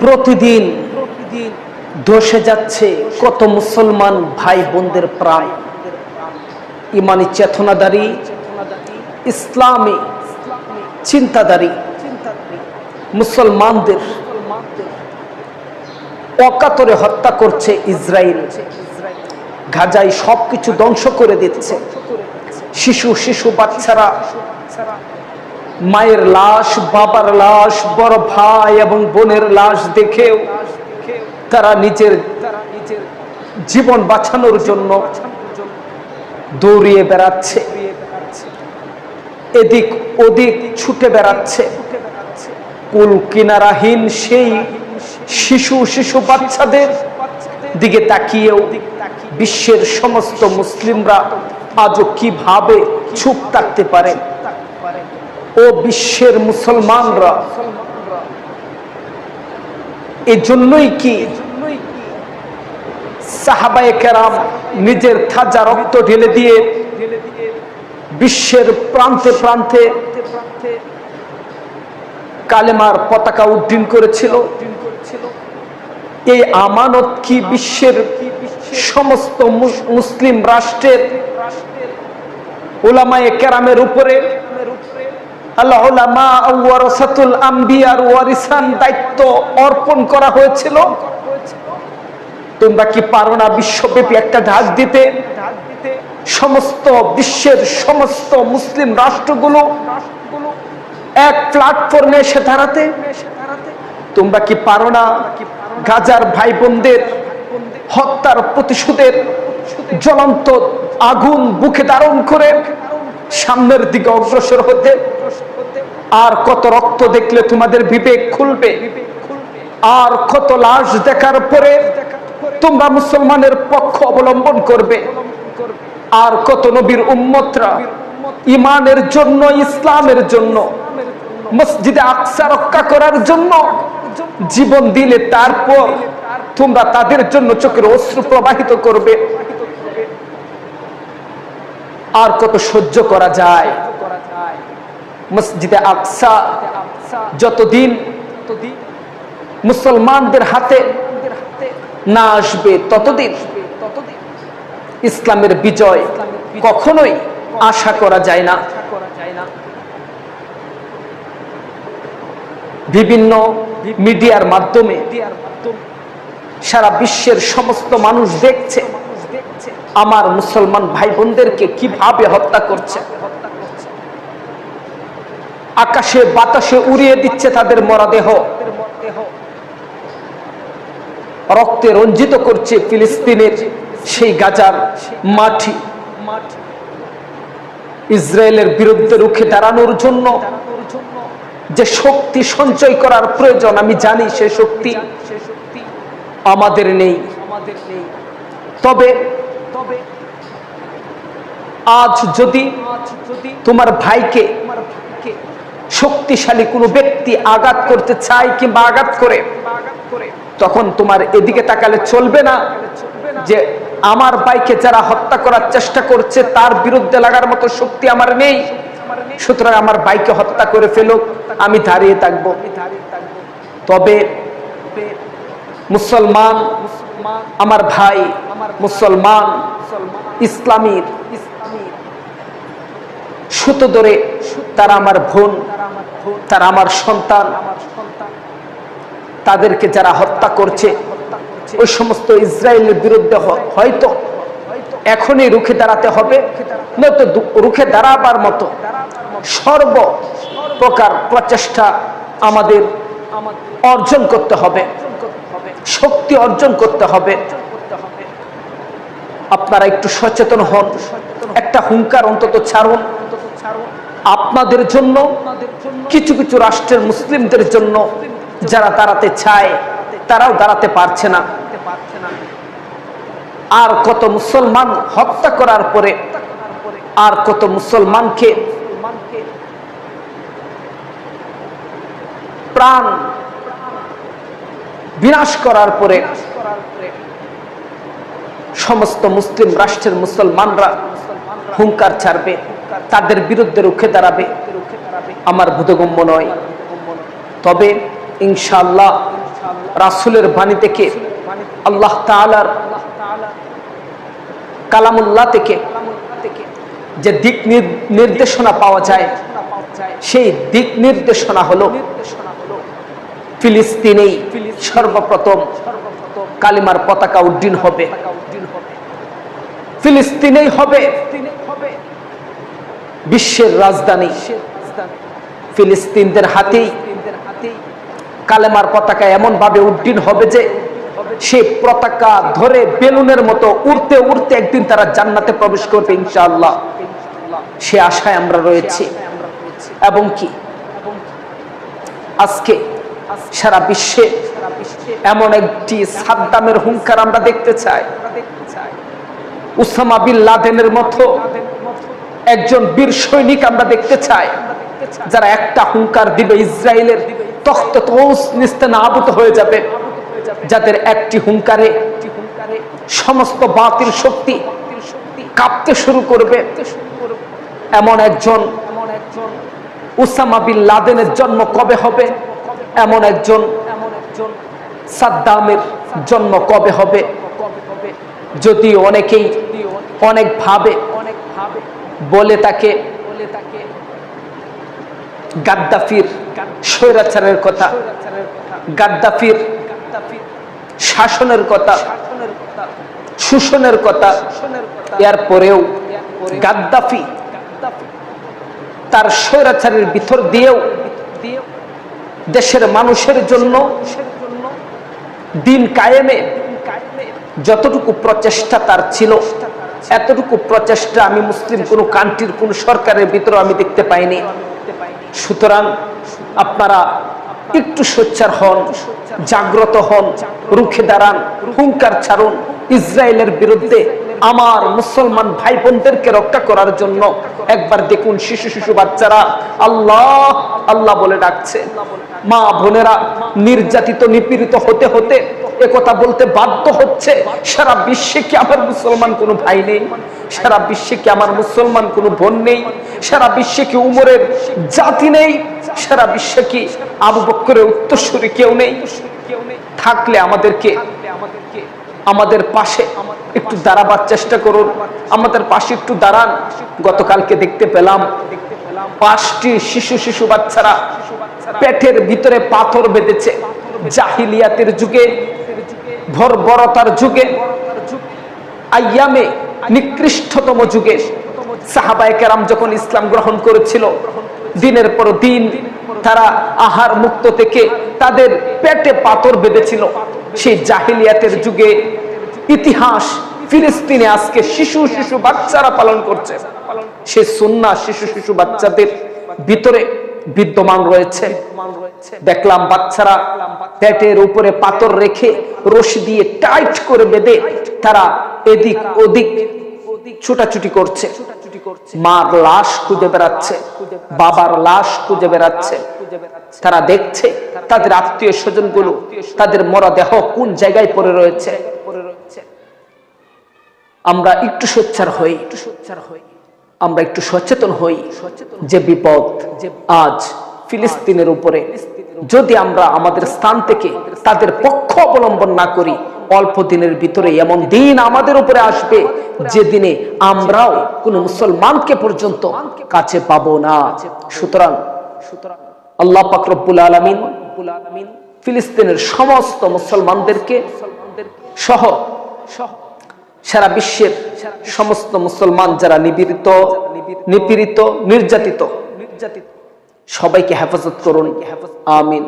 প্রতিদিন ধসে যাচ্ছে কত মুসলমান ভাই বোনদের প্রাণ। ইমানি চেতনাদারী, ইসলামী চিন্তাদারী মুসলমানদের অকাতরে হত্যা করছে ইসরায়েল গাজায় সবকিছু ধ্বংস করে দিচ্ছে। শিশু শিশু, বাচ্চারা মায়ের লাশ, বাবার লাশ, বড় ভাই এবং বোনের লাশ দেখেও তারা নিজের জীবন বাঁচানোর জন্য দৌড়িয়ে বেড়াচ্ছে। এদিক ওদিক ছুটে বেড়াচ্ছে। কুল কিনারাহীন সেই শিশু শিশু বাচ্চাদের দিকে তাকিয়েও বিশ্বের সমস্ত মুসলিমরা আজও কীভাবে চুপ থাকতে পারে? ও বিশ্বের মুসলমানরা। এজন্যই কি সাহাবায়ে কেরাম নিজের থাজা রক্ত ঢেলে দিয়ে বিশ্বের প্রান্তে প্রান্তে কালেমার পতাকা উড্ডীন করেছিল? এই আমানত কি বিশ্বের সমস্ত মুসলিম রাষ্ট্রের ওলামায়ে কেরামের উপরে দায়িত্ব অর্পণ করা হয়েছিল। তোমরা কি পারো না বিশ্বব্যাপী একটা ঢাক দিতে? সমস্ত বিশ্বের সমস্ত মুসলিম রাষ্ট্রগুলো এক প্ল্যাটফর্মে এসে দাঁড়াতে। তোমরা কি পারো না গাজার ভাই বোনদের হত্যার প্রতিশোধের জ্বলন্ত আগুন বুকে ধারণ করে সামনের দিকে অগ্রসর হতে? আর কত রক্ত দেখলে তোমাদের বিবেক খুলবে? আর কত লাশ দেখার পরে তোমরা মুসলমানের পক্ষ অবলম্বন করবে? আর কত নবীর উম্মতরা ইমানের জন্য, ইসলামের জন্য, মসজিদে আকসা রক্ষা করার জন্য জীবন দিলে তারপর তোমরা তাদের জন্য চোখের অশ্রু প্রবাহিত করবে। আর কত সহ্য করা যায়। মসজিদে আকসা, যতদিন মুসলমানদের হাতে না আসবে ততদিন ইসলামের বিজয় কখনোই আশা করা যায় না। বিভিন্ন মিডিয়ার মাধ্যমে সারা বিশ্বের সমস্ত মানুষ দেখছে, আমার মুসলমান ভাই বোনদেরকে কীভাবে হত্যা করছে। আকাশে বাতাসে উড়িয়ে দিচ্ছে তাদের মরাদেহ। রক্তে রঞ্জিত করছে ফিলিস্তিনের সেই গাজার মাটি। ইসরায়েলের বিরুদ্ধে রুখে দাঁড়ানোর জন্য যে শক্তি সঞ্চয় করার প্রয়োজন, আমি জানি সে শক্তি আমাদের নেই। তবে আজ যদি তোমার ভাইকে শক্তিশালী কোনো ব্যক্তি আঘাত করতে চায় কিংবা আঘাত করে, তখন তোমার এদিকে তাকালে চলবে না যে আমার বাইকে যারা হত্যা করার চেষ্টা করছে, তার বিরুদ্ধে লাগার মতো শক্তি আমার নেই। সুতরাং আমার বাইকে হত্যা করে ফেলুক আমি দাঁড়িয়ে থাকব। তবে মুসলমান, আমার ভাই মুসলমান, ইসলামীর সুতো ধরে তারা আমার বোন তারা আমার সন্তান। তাদেরকে যারা হত্যা করছে, ওই সমস্ত ইসরায়েলের বিরুদ্ধে হয়তো এখনই রুখে দাঁড়াতে হবে। নয়তো রুখে দাঁড়াবার মতো সর্ব প্রকার প্রচেষ্টা আমাদের অর্জন করতে হবে। শক্তি অর্জন করতে হবে। আপনারা একটু সচেতন হন। একটা হুঙ্কার অন্তত ছাড়ুন। আপনাদের জন্য, কিছু কিছু রাষ্ট্রের মুসলিমদের জন্য যারা দাঁড়াতে চায়, তারাও দাঁড়াতে পারছে না। আর কত মুসলমান হত্যা করার পরে, আর কত মুসলমানকে প্রাণ বিনাশ করার পরে, সমস্ত মুসলিম রাষ্ট্রের মুসলমানরা হুঙ্কার ছাড়বে। তাদের বিরুদ্ধে রুখে দাঁড়াবে। আমার বোধগম্য নয়। তবে ইনশাল্লাহ রাসুলের বাণী থেকে, আল্লাহ তাআলার কালামুল্লাহ থেকে যে দিক নির্দেশনা পাওয়া যায়, সেই দিক নির্দেশনা হলো ফিলিস্তিনেই সর্বপ্রথম কালিমার পতাকা উড্ডীন হবে। ফিলিস্তিনেই হবে বিশ্বের রাজধানী ফিলিস্তিনদের হাতেই কালেমার পতাকা এমন ভাবে উড্ডীন হবে যে সে পতাকা ধরে বেলুনের মতো উড়তে উড়তে একদিন তারা জান্নাতে প্রবেশ করবে ইনশাআল্লাহ। সে আশায় আমরা রয়েছি। এবং কি? আজকে সারা বিশ্বে এমন একটি সাদ্দামের হুঙ্কার আমরা দেখতে চাই। উসামা বিন লাদেনের মতো একজন বীর সৈনিক আমরা দেখতে চাই, যারা একটা হুঙ্কার দিবে ইসরায়েলের নিস্তে নাবুত হয়ে যাবে, যাদের একটি হুঙ্কারে সমস্ত বাতিল শক্তি কাঁপতে শুরু করবে। এমন একজন উসামা বিন লাদেনের জন্ম কবে হবে? এমন একজন সাদ্দামের জন্ম কবে হবে? যদি অনেকেই অনেক ভাবে বলে তাকে গাদ্দাফির স্বৈরাচারের কথা। গাদ্দাফির শাসনের কথা। শোষণের কথা। এর পরেও গাদ্দাফি তার স্বৈরাচারের ভিতর দিয়েও দেশের মানুষের জন্য দিন কায়েমে যতটুকু প্রচেষ্টা তার ছিল এতটুকু প্রচেষ্টা আমি মুসলিম কোন কান্ট্রির, কোন সরকারের ভিতরে আমি দেখতে পাইনি। সুতরাং আপনারা একটু সোচ্চার হন, জাগ্রত হন, রুখে দাঁড়ান, হুঙ্কার ছাড়ুন। ইসরায়েলের বিরুদ্ধে আমার মুসলমান ভাই বোনদেরকে রক্ষা করার জন্য একবার দেখুন শিশু শিশু বাচ্চারা আল্লাহ আল্লাহ বলে ডাকছে। মা বোনেরা নির্যাতিত, নিপীড়িত হতে হতে একথা বলতে বাধ্য হচ্ছে। সারা বিশ্বে কি আমার মুসলমান কোনো ভাই নেই? সারা বিশ্বে কি আমার মুসলমান কোনো বোন নেই? সারা বিশ্বে কি উমরের জাতি নেই? সারা বিশ্বে কি আবু বক্করের উত্তরসূরি কেউ নেই? থাকলে আমাদেরকে আমাদের পাশে একটু দাঁড়াবার চেষ্টা করুন। আমাদের পাশে একটু দাঁড়ান। গতকালকে দেখতে পেলাম পাঁচটি শিশু শিশু বাচ্চারা পেটের ভিতরে পাথর বেঁধেছে। জাহিলিয়াতের যুগে ভরবরতার যুগে, আয়ামে নিকৃষ্টতম যুগে সাহাবায়ে কেরাম যখন ইসলাম গ্রহণ করেছিল, দিনের পর দিন তারা আহার মুক্ত থেকে তাদের পেটে পাথর বেঁধেছিল। সেই জাহিলিয়াতের যুগে ইতিহাস ফিলিস্তিনে আজকে শিশু শিশু বাচ্চারা পালন করছে। সে সুন্না শিশু শিশু বাচ্চাদের ভিতরে বিদ্যমান রয়েছে। দেখলাম বাচ্চারা পেটের উপরে পাথর রেখে রশি দিয়ে টাইট করে বেঁধে তারা এদিক ওদিক ছুটাছুটি করছে। মার লাশ খুঁজে বেড়াচ্ছে, বাবার লাশ খুঁজে বেড়াচ্ছে। তারা দেখছে তাদের আত্মীয় স্বজনগুলো তাদের মরদেহ কোন জায়গায় পড়ে রয়েছে। আমরা একটু সোচ্চার হই একটু সোচ্চার হই। আমরা একটু সচেতন হই যে বিপদ আজ ফিলিস্তিনের উপরে। যদি আমরা আমাদের স্থান থেকে তাদের পক্ষ অবলম্বন না করি, অল্প দিনের ভিতরে এমন দিন আমাদের উপরে আসবে যে দিনে আমরাও কোন মুসলমানকে পর্যন্ত কাছে পাবো না। সুতরাং আল্লাহ পাকরবুল আলমিন ফিলিস্তিনের সমস্ত মুসলমানদেরকে সহ সহ সারা বিশ্বের সমস্ত মুসলমান যারা নিপীড়িত নিপীড়িত নির্যাতিত নির্যাতিত সবাইকে হেফাজত করুন। আমিন।